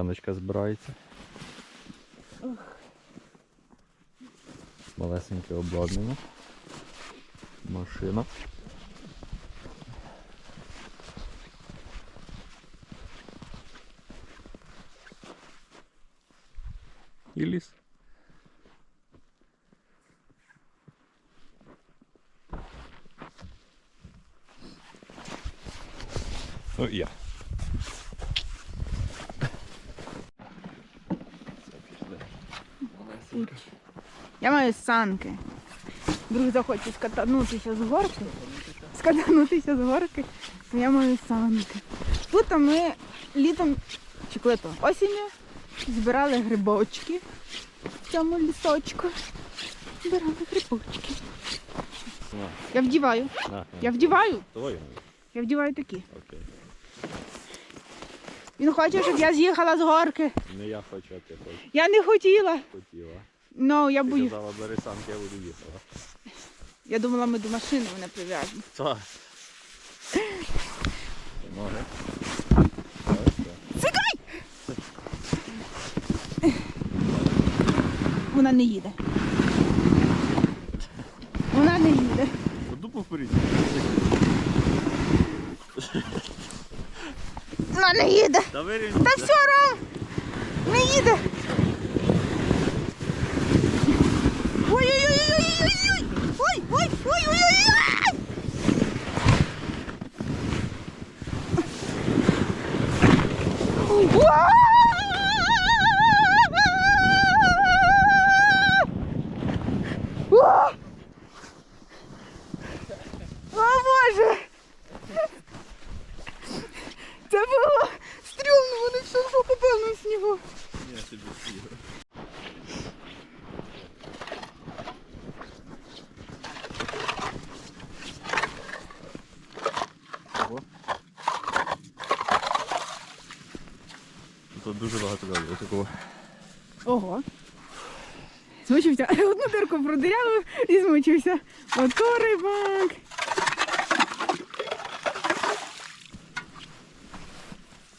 Яночка збирається. Малесеньке обладнання. Машина. І ліс. Ну, і я. Це пішли. Малесенька. Я маю санки. Друг захоче скатанутися з горки. Скатанутися з горки, то я маю санки. Тут ми літом, чи коли то, осінню збирали грибочки в цьому лісочку. Збирали грибочки. Я вдіваю. Я вдіваю. Я вдіваю такі. Окей. Він хоче, щоб я з'їхала з горки. Не я хочу, а ти хочеш. Я не хотіла. Хотіла. Ну, я Ти бою. казала, бери санки, я буду їхала. Я думала, ми до машини мене прив'яжемо. Так. Ноги. Вона не їде. Вона не їде. Дупу вперед. Вона не їде. Та все, Ром! Не їде. Ой, ой, ой, ой, ой, ой! О, Боже! Це було стрьомно, вони все попали на снігу. Я тобі сію. Ого. Тут дуже багато льоду такого. Ого. Змучився. Одну дирку продирявив і змучився. Ото рибак.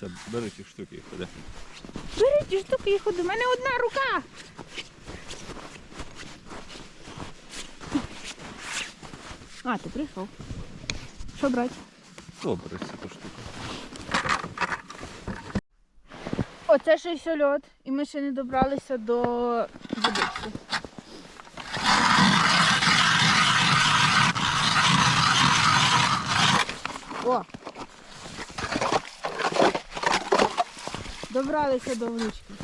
Це бери ці штуки і ходи. Бери ті штуки і ходи. У мене одна рука. А, ти прийшов. Що брати? Добре, цю штуку. Оце ще й льот, і ми ще не добралися до водички. О! Добралися до водички.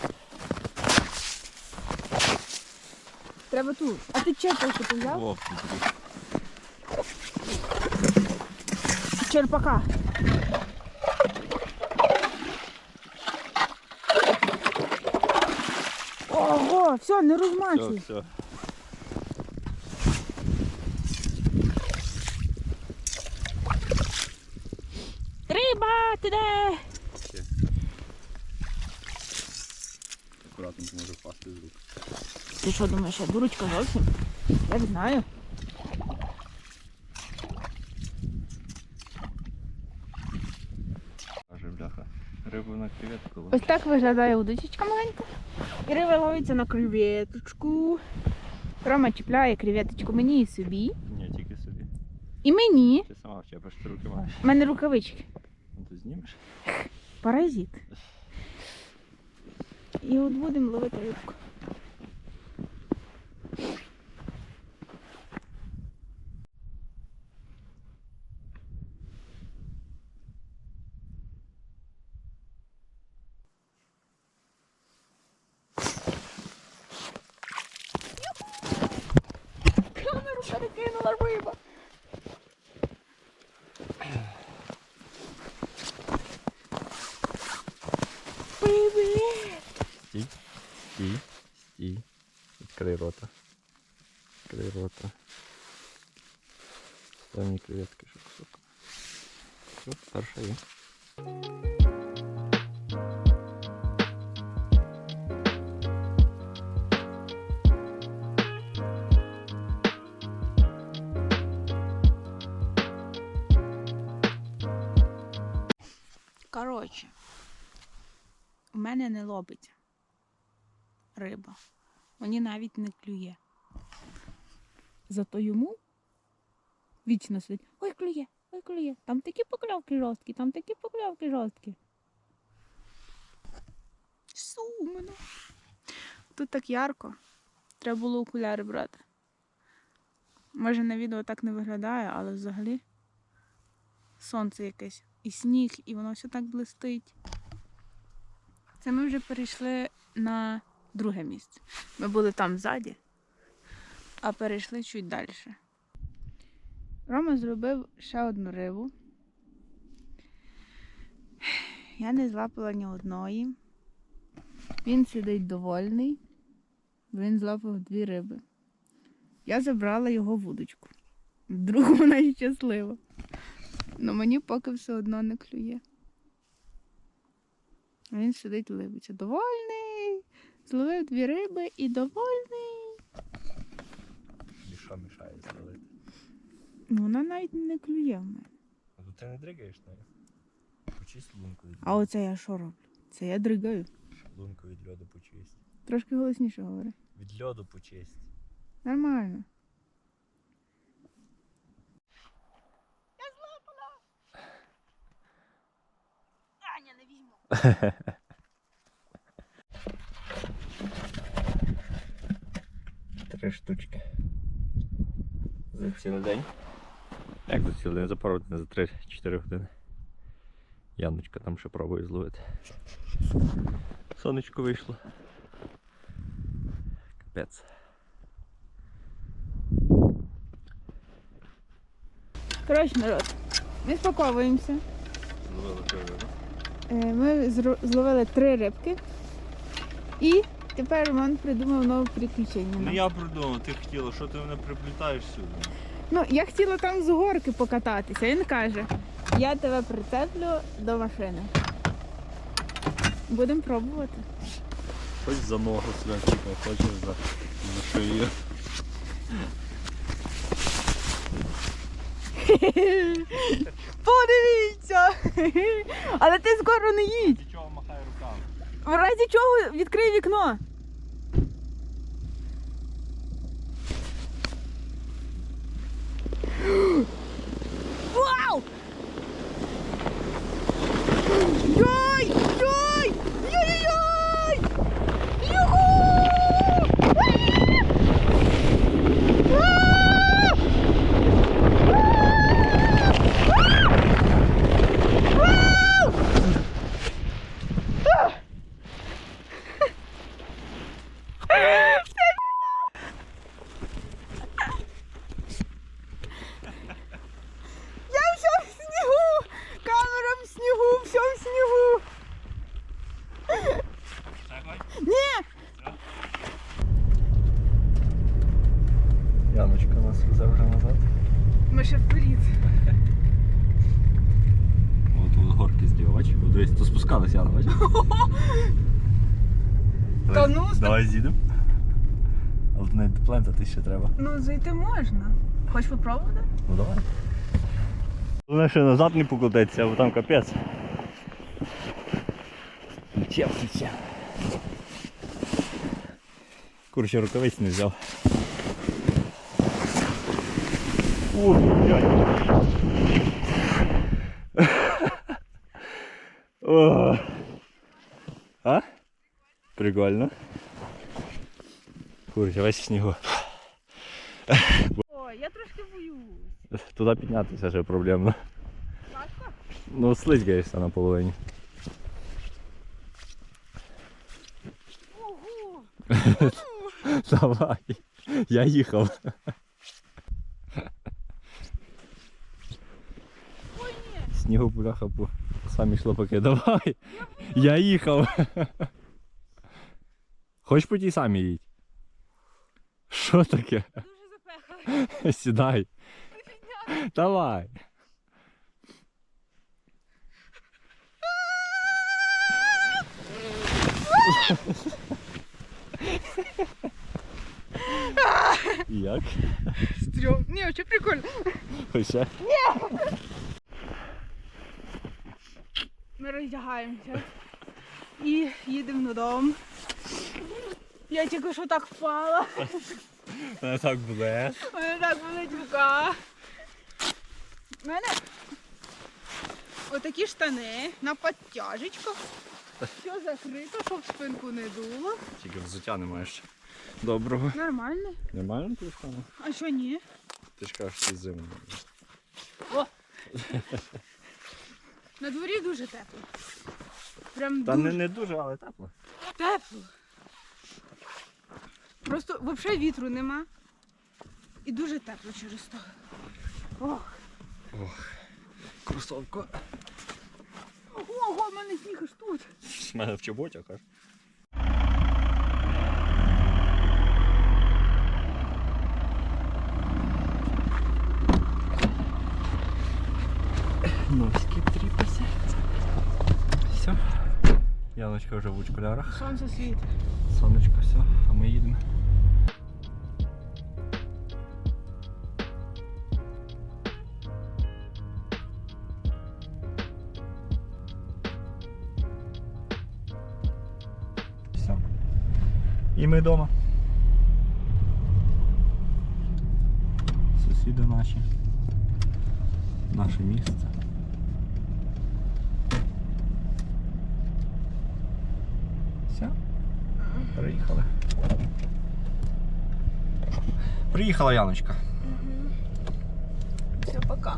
Треба тут. А ти черпалку ти взяв? О, Черпака. Ого, все, не все, розмачуй. все. Риба, ти де? Акуратно може впасти з рук. Ти що думаєш, я дурочка зовсім? Я знаю. Каже, бляха. Рибу на креветку. Ось так виглядає удочечка маленька. І риба ловиться на креветочку. Рома чіпляє креветочку мені і собі. Ні, тільки собі. І мені. Ти сама вчепиш, ти руки маєш. У мене рукавички. Ну ти знімеш? Паразит. І от будемо ловити рибку. перекинула риба. Привіт! Стій. Стій. Стій. Відкрий рота. Відкрий рота. Став мені креветки, щоб кусок. Все, перша є. Коротше, у мене не лобиться риба. Мені навіть не клює. Зато йому вічно сидить. Ой, клює, ой, клює. Там такі покльовки жорсткі, там такі покльовки жорсткі. Сумно. Тут так ярко. Треба було окуляри брати. Може на відео так не виглядає, але взагалі сонце якесь. І сніг, і воно все так блистить. Це ми вже перейшли на друге місце. Ми були там ззаді, а перейшли чуть далі. Рома зробив ще одну рибу. Я не злапала ні одної. Він сидить довольний. Він злапав дві риби. Я забрала його вудочку. Вдруг вона щаслива. Но мені поки все одно не клює. А Він сидить ливиться. Довольний. Зловив дві риби і довольний. І що мішає зловити? Ну, вона навіть не клює в мене. А то ти не дригаєш нею. Почисть лунку від, А оце я що роблю? Це я дригаю. лунку від льоду почисть. Трошки голосніше говори. Від льоду почисть. Нормально. Я злапала! Аня, не візьму. Три штучки. За цілий день. Як за цілий день? За пару днів, за 3-4 години. Яночка там ще пробує зловити. Сонечко вийшло. Капець. Коротше, народ, ми спаковуємося. Зловили рибу. Е, Ми зловили три рибки. І тепер Роман придумав нове приключення. Ну я придумав, ти хотіла, що ти мене приплітаєш сюди? Ну, я хотіла там з горки покататися. Він каже, я тебе прицеплю до машини. Будемо пробувати. Хоч за ногу святчика, хочеш за, за шию. Подивіться! Але ти скоро не їдь. Чого махай руками? В разі чого відкрий вікно. Вау! Ні! Яночка нас везе вже назад. Ми ще вперед. От тут горки зліва, бачиш? От Дивись, то спускалась Яна, бачиш? Та ну, ста- Давай з'їдемо. Але не доплентати ще треба. Ну, зайти можна. Хочеш попробувати? Ну давай. Головне ще назад не покотитися, бо там капець. Тече, тече. Короче, рукавиць не взяв. Ух, блядь. О. А? Прикольно. Курча, весь в снігу. Ой, я трошки боюсь. Туди піднятися ще проблемно. Важко? Ну, слизькаєшся на половині. Ого! Давай. Я їхав. Ой, ні! Снігу бляха по по самі шлопаки. Давай. Я їхав. Хоч по тій самій їдь. Що таке? Дуже запехали. Сідай. Давай. Як? Стрьом. Ні, вообще прикольно. Хоч ще? Ми роздягаємося. І їдемо додому. Я тільки що так впала. Не так буде. Мене так болить рука. У мене отакі штани на підтяжечках. Все закрито, щоб спинку не дуло. Тільки взуття не маєш. Доброго. Нормально. Нормально штани? А що ні? Ти ж кажеш, ти зиму. О! На дворі дуже тепло. Прям Та дуже не, не дуже, але тепло. тепло. Просто взагалі вітру нема. І дуже тепло через то. Ох. Кросовка. Ого, в мене сніг аж тут. З мене в чоботях аж. Носки тріпаси. Все. Яночка вже в очкулярах. Сонце світить. Сонечко, все, а ми їдемо. Все. І ми вдома. Сусіди наші. Наше місце. Все. Приїхали. Приїхала Яночка. Все, пока.